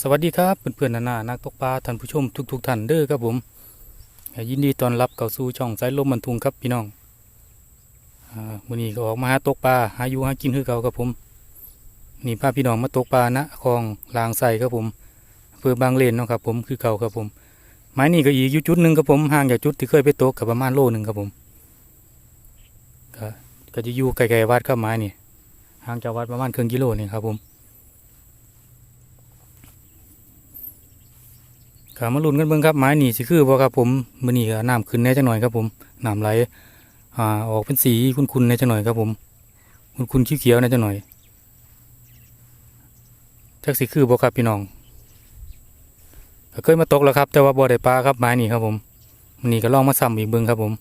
สวัสดีครับเพื่อนๆนานานักตกปลาท่านผู้ชมทุก ๆท่านเด้อครับผมยินดีต้อนรับเข้าสู่ช่องสายลมบรรทุงครับพี่น้องอ่ามื้อนี้ก็ออกมาหาตกปลาหาอยู่หากินคือเก่าครับผมนี่พาพี่น้องมาตกปลาณคลองลางไสครับผมอำเภอบางเลนเนาะครับผมคือเก่าครับผมไม้นี่ก็อีกอยู่จุดหนึ่งครับผมห่างจากจุดที่เคยไปตกกับประมาณโลหนึ่งครับผมก็ก็จะอยู่ไกลๆวัดครับไม้นี่ห่างจากวัดประมาณครึ่งกิโลนี่ครับผม ขามาลุ้นกันเบิ่งครับไม้หนีสิคือบ่ครับผมมื้อนี้ก็น้ำขึ้นแน่จังหน่อยครับผมน้ำไหลอ่าออกเป็นสีขุ่นๆแน่จังหน่อยครับผมขุ่นๆเขียวๆแน่จังหน่อยจักสิคือบ่ครับพี่น้องก็เคยมาตกแล้วครับ แต่ว่าบ่ได้ปลาครับไม้นี่ครับผมมื้อนี้ก็ลองมาซ้ำอีกเบิ่งครับผม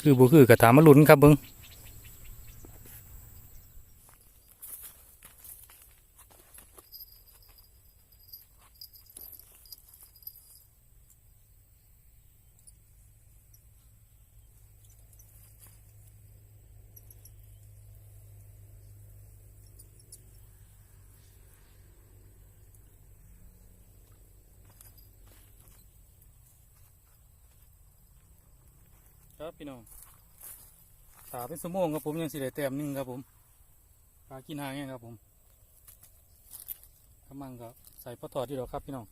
คือบ่คือก็ถามมาลุ้นครับเบิ่ง ครับพี่น้องถาเป็นสมงครับผมยังสิได้แต้มหนึงครับผมปลากินหางเนี่ยครับผมกำมังก็ใส่ปลาทอดที่เราครับพี่น้อง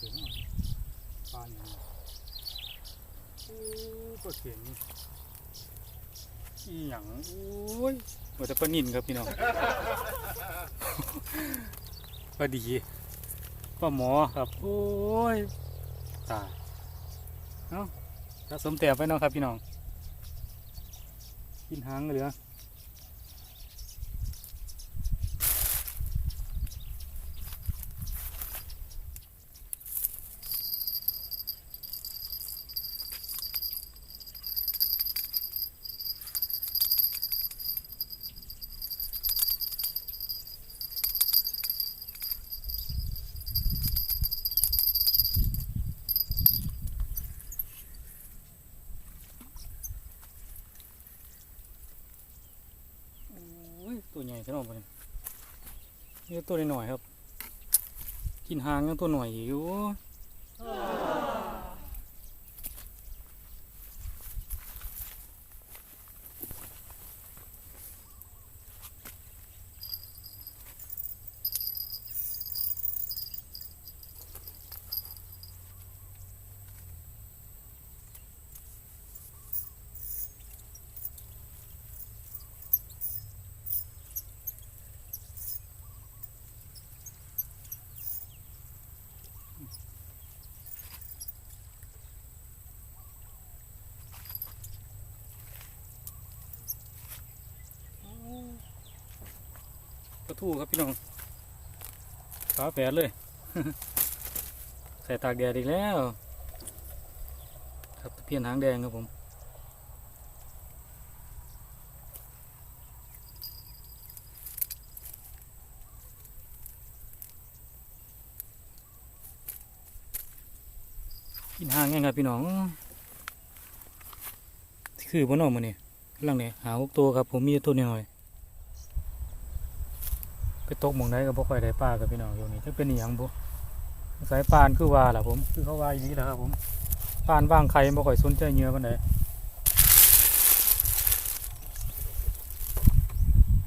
หนุ่มมานาะปลาอย่างนี้ก็เห็นอีหยังโอ้ยว่าแต่ปลานินครับพี่น้องปลาดีปลาหมอครับ โอ้ยตายเอ้าสะสมแต้มไปเนาะครับพี่น้องกินหางเหลือ โอ้ยตัว ใหญ่ซะหน่อยบ่เนี่ยนี่ตัวหน่อยๆครับ กินหางยังตัวหน่อยอยู่กระ ทู้ครับพี่น้องขาแฝดเลย ใส่ตากแดดอีกแล้ว ครับเพียนหางแดงครับผมกินหางไงครับพี่น้อง คือบ่เนอกมาเนี่ยกำลังเนี่ยหาหกตัวครับผมมีตัวน้อย ไปตกหมองไหนก็บ่ค่อยได้ปลากับพี่น้องอยู่นี่จะเป็นอหย่างบ่สายปานคือว่าล่ะผม คือเขาว่าอย่างนี้แหละครับผมปานว่างไข่บ่ค่อยสนใจเหยื่อปานใด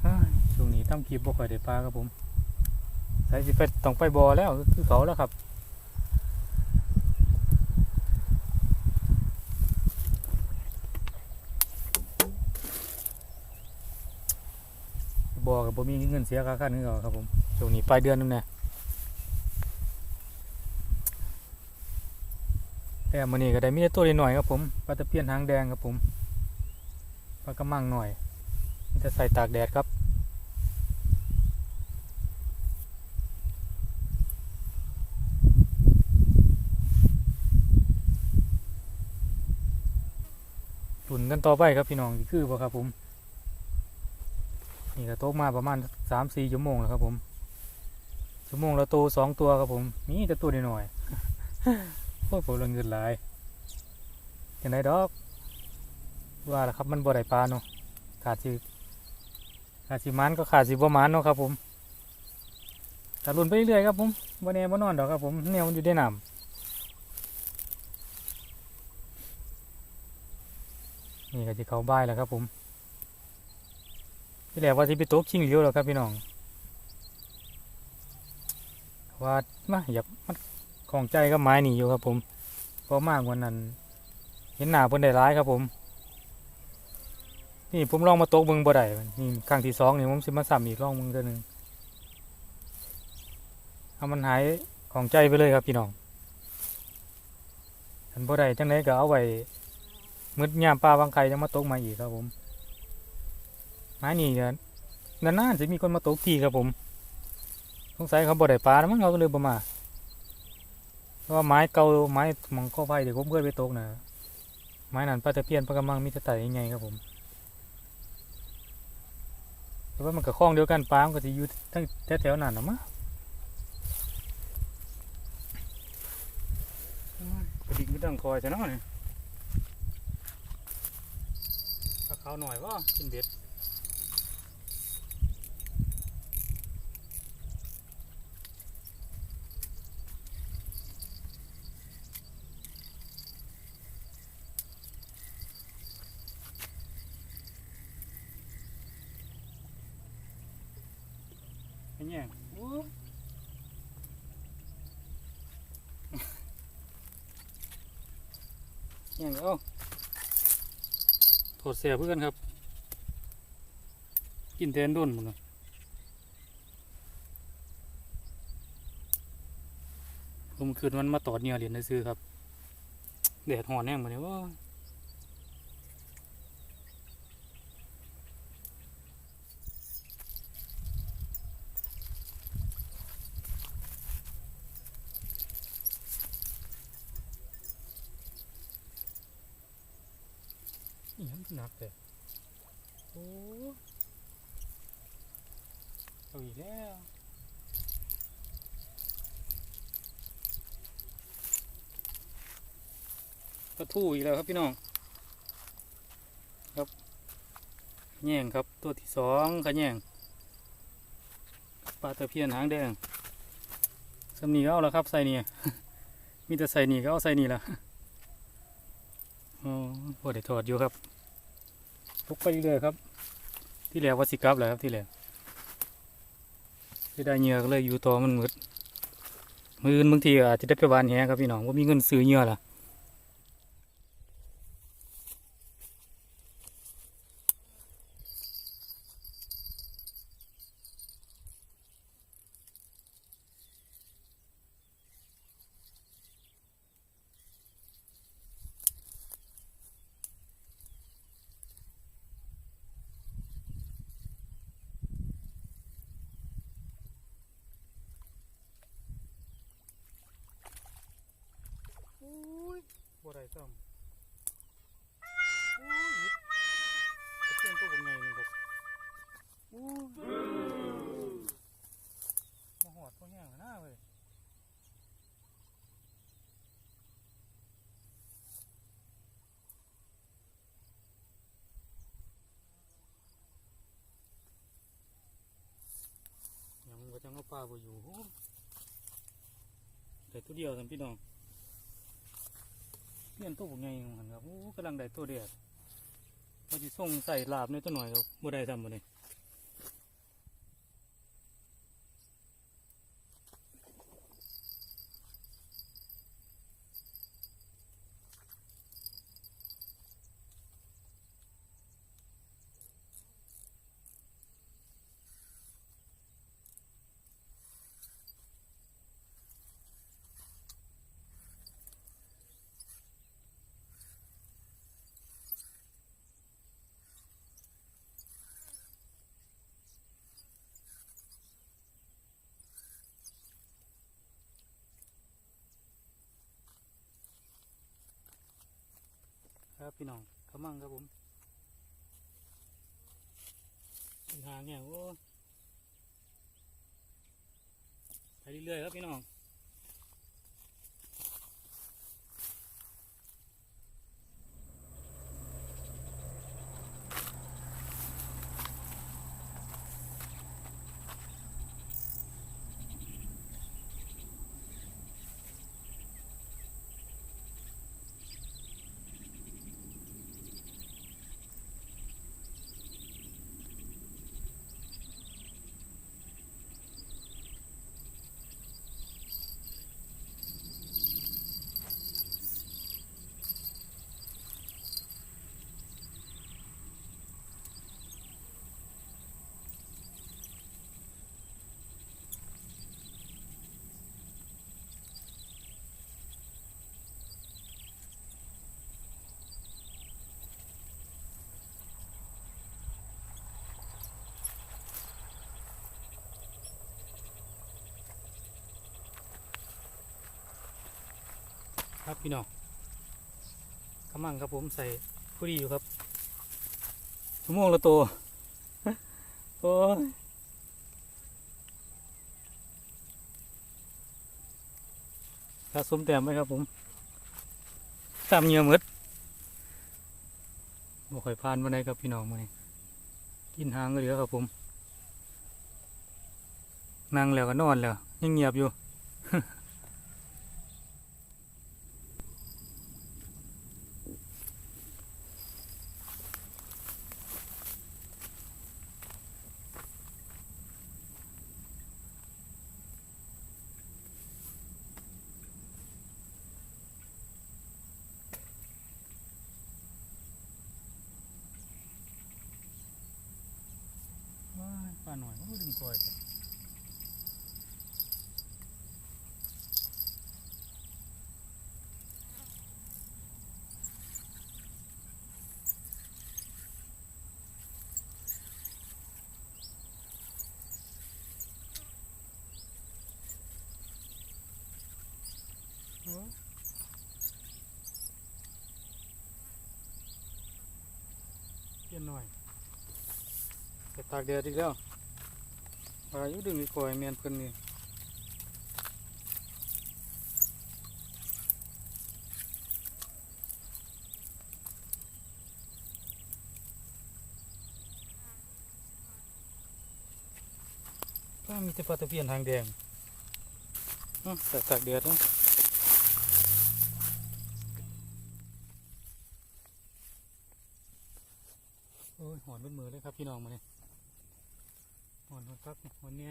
อ้ายช่วงนี้ทำคลิปบ่ค่อยได้ปลาครับผมสายสิไปต้องไปบ่อแล้วคือเขาแล้วครับ บ่อกับผมมีเงินเสียค่าขั้นเงินครับผมช่วงนี้ปลายเดือนนึงนะแต่มันนี่ก็ได้มีตัวเล็กหน่อยครับผมปลาตะเพียนหางแดงครับผมปลากระมังหน่อยจะใส่ตากแดดครับุ่นกันต่อไปครับพี่น้องคือบ่ครับผม นี่ก็โตกมาประมาณสามสี่ชั่วโมงแล้วครับ ผมชั่วโมงละโตสองตัวครับผมมีแต่ตัวน้อยๆโอ้ยผมละเงินหลายยังไงดอก ว่าละครับมันบ่ได้ปลาเนาะขาดสิขาดสิมันก็ขาดสิบ่มันเนาะครับ ผมถ้าลุนไปเรื่อยๆครับผมบ่แน่บ่นอนดอกครับผมแนวมันอยู่ได้น้ำนี่ก็จะเข้าบ่ายแล้วครับผม ที่แรกว่าที่ไปตกชิงเหลียวแล้วครับพี่น้องว่ามาอย่ามันของใจกับไม้หนีอยู่ครับ ผมเพราะมากว่านั้น เห็นหน้าเพิ่นได้ร้ายครับผม นี่ผมลองมาตกเบิงบ่ได้นี่ครั้งที่สองนี่ผมสิมาซ้ำอีกลองเบิงเทื่อหนึ่งเอามันหายของใจไปเลยครับพี่น้องอันบ่ได้จังไดก็เอาไว้มืดยามปลาวางไข่จะมาตกมาอีกครับผม ไม้นี่ก็นานๆจะมีคนมาตกทีครับผมสงสัยเขาบ่ได้ปลาแล้วมั้งเขาก็เลยบ่มาเพราะว่าไม้เก่าไม้หมองข้อไฟเดี๋ยวผมเคยไปตกนะไม้นั่นปลาตะเพียนปลากระมังมีแต่ไต่ยังไงครับผมแต่ว่ามันก็คล้องเดียวกันปลามันก็จะอยู่ทั้งแถวๆนั่นนะมั้งกระดิ่งไม่ต้องคอยจะน้อยปลาขาวหน่อยว่ากินเบ็ด ไอ้เนี่ยโอ้ยังเอ้าโทษเสียเพื่อนครับ กินแทนโดนหมดเลยผมคืนมันมาตอดเหนี่ยเหรียญได้ซื้อครับแดดหอนแน่งมาเนี่ยว่า อีหยังหนักแต่โอ้เอาอีกแล้วกระทู้อีกแล้วครับพี่น้อง ครับแย่งครับตัวที่สองขะแย่งปลาตะเพียนหางแดงสำนีก็เอาแล้วครับใส่นี่มีแต่ใส่นี่ก็เอาใส่นี่ละ อ๋อพอได้ถอดอยู่ครับพกไปเรื่อยๆครับ ที่แหลกว่าสิกลับแหละครับที่แหลกที่ได้เหงื่อก็เลยอยู่ต่อมันมืดมืออื่นบางทีก็อาจจะได้ไปวานแหครับพี่น้องว่ามีเงินซื้อเหงื่อล่ะ ได้ซ้ำอุ้ยหยุดตะเพียนตัวบ่ใหญ่หนึงครับอุ้ยมาหอดพวกแห้งแล้วนะเว้ยยังบ่จังเอาปลาบ่อยู่โอ้แต่ตัวเดียวท่านพี่น้อง เลี้ยนตัวผมใหญ่เหมือนกันครับโอ้กำลังได้ตัวเดียดพอจะส่งใส่ลาบในตัวหน่อยครับบ่ได้ทำบ่เนี่ย ครับพี่น้องขมังครับผมเป็นทางเนี่ยโอ้ไปเรื่อยๆครับพี่น้อง ครับพี่น้องกระมังครับผมใส่ผู้ดีอยู่ครับชั่วโมงละตัวโอ้ยสะสมแต้มไหมครับผมตามเงื่อหมดบ่ค่อยผ่านมาได้ครับพี่น้องมานี่กินหางก็เหลือครับผมนั่งแล้วก็นอนแล้วยังเงียบอยู่ หน่อยโอ้ดึงปล่อยโอ้เพี้ยนหน่อยไปตากแดดอีกแล้ว อายุดึงอีกคอยเมียนเพิ่นนี่ก็มีแต่ปลาตะเพียนทางแดงแต่ตากแดดนะโอ้ยหอนเป็นมือเลยครับพี่น้องมาเนี่ย อนหอนครับวันนี้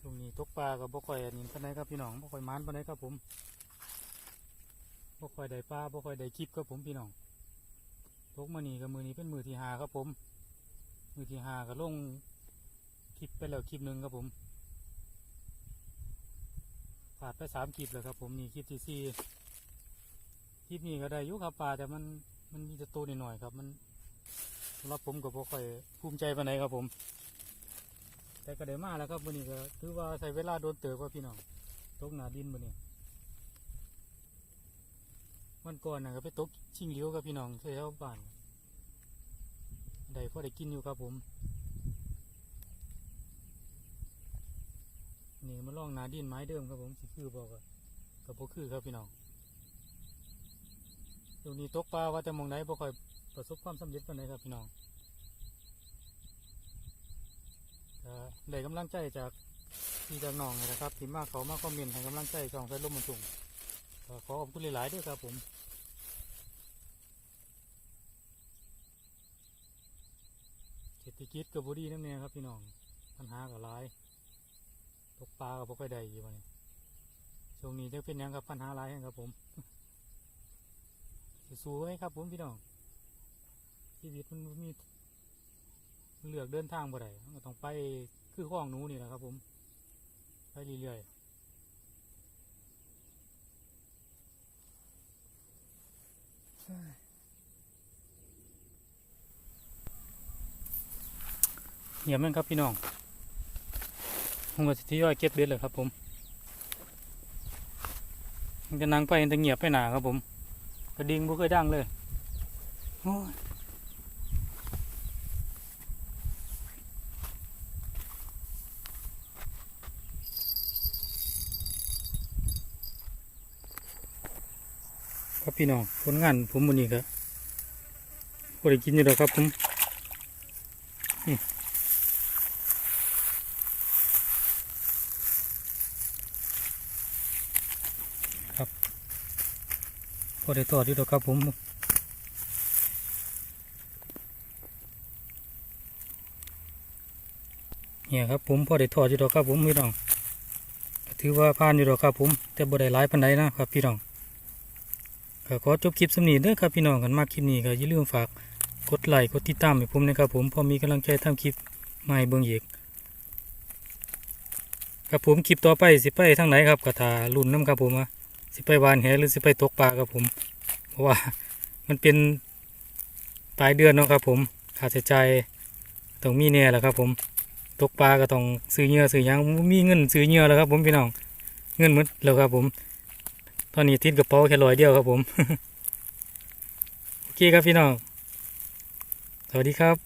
ช่วงนี้ตกปลากับบ่ค่อยอันนี้ปานใดครับพี่น้องบ่ค่อยมานปานใดครับผมบ่ค่อยได้ปลาบ่ค่อยได้คลิปครับผมพี่น้องตกมานี่กับมือนี้เป็นมือที่หาครับผม มือที่หาก็ลงคลิปไปแล้วคลิปหนึ่งครับผมผ่านไปสามคลิปแล้วครับผมนี่คลิปที่สี่คลิปนี้ก็ได้ยุครับปลาแต่มันมันมีแต่ตัวหน่อยๆครับมัน สำหรับผมก็บ่ค่อยภูมิใจปานใดครับผม แต่ก็ได้มาแล้วครับวันนี้ก็ถือว่าใช้เวลาโดนเติบกว่าพี่น้องตกหนาดินวันนี้วันก่อนนะก็ไปตกชิงเลี้ยวกับพี่น้องแถวบ้านได้พอได้กินอยู่ครับผม นี่มาล่องนาดินไม้เดิมครับผมสิคือบอกกับบ่คือครับพี่น้องเดี๋ยวนี้ตกปลาว่าแต่หมองไหนบ่ค่อย ประสบความสำเร็จปานใดครับพี่น้องได้กำลังใจจากพี่จากน้องนะครับที่มาเขามากคอมเมนต์ให้กำลังใจช่องใช้ลมมันสูงขอขอบคุณหลาย ๆ ด้วยครับผมเศรษฐกิจกับบดีนั่นเองครับพี่น้องปัญหากับหลายตกปลากับพวกไก่ใดอยู่วะนี่ช่วงนี้จะเป็นยังกับปัญหาหลายครับผมสู้ไว้ครับผมพี่น้อง ชีวิตมันมีเลือกเดินทางบ่ได้ก็ต้องไปคือข้องหนูนี่แหละครับ ผม ไปเรื่อยๆเหี่ยมนั่นครับพี่น้องผมก็สิทย่อยเก็บเบ็ดเลยครับ ผมมันจะนั่งไปมันจะเงียบไปหนาครับผม กระดิ่งบ่เคยดังเลยโอ้ย ครับพี่น้องผลงานผมวันนี้ครับพอได้กินอยู่แล้วครับผมครับพอได้ทอดอยู่แล้วครับผมเนี่ยครับผมพอได้ทอดอยู่ดอกครับผมพี่น้องถือว่าผ่านอยู่ดอกครับผมแต่บ่ได้หลายปานใดนะครับพี่น้อง ก็ขอจบคลิปสำนีเด้อครับพี่น้องกันมากคลิปนี้ก็อย่าลืมฝากกดไลค์กดติดตามให้ผมนะครับผมพอมีกำลังใจทำคลิปใหม่เบิ่งอีกครับผมคลิปต่อไปสิไปทางไหนครับก็ถ้ารุ่นน้ำครับผมว่าสิไปวานแหหรือสิไปตกปลาครับผม เพราะว่ามันเป็นปลายเดือนเนาะครับผมค่าใช้จ่ายต้องมีแน่แหละครับ ผมตกปลาก็ต้องซื้อเงือซื้อยังบ่มีเงินซื้อเหยื่อแล้วครับ ผมพี่น้องเงินหมดแล้วครับผม ตอนนี้ติดกระเป๋าแค่รอยเดียวครับผม โอเคครับพี่น้อง สวัสดีครับ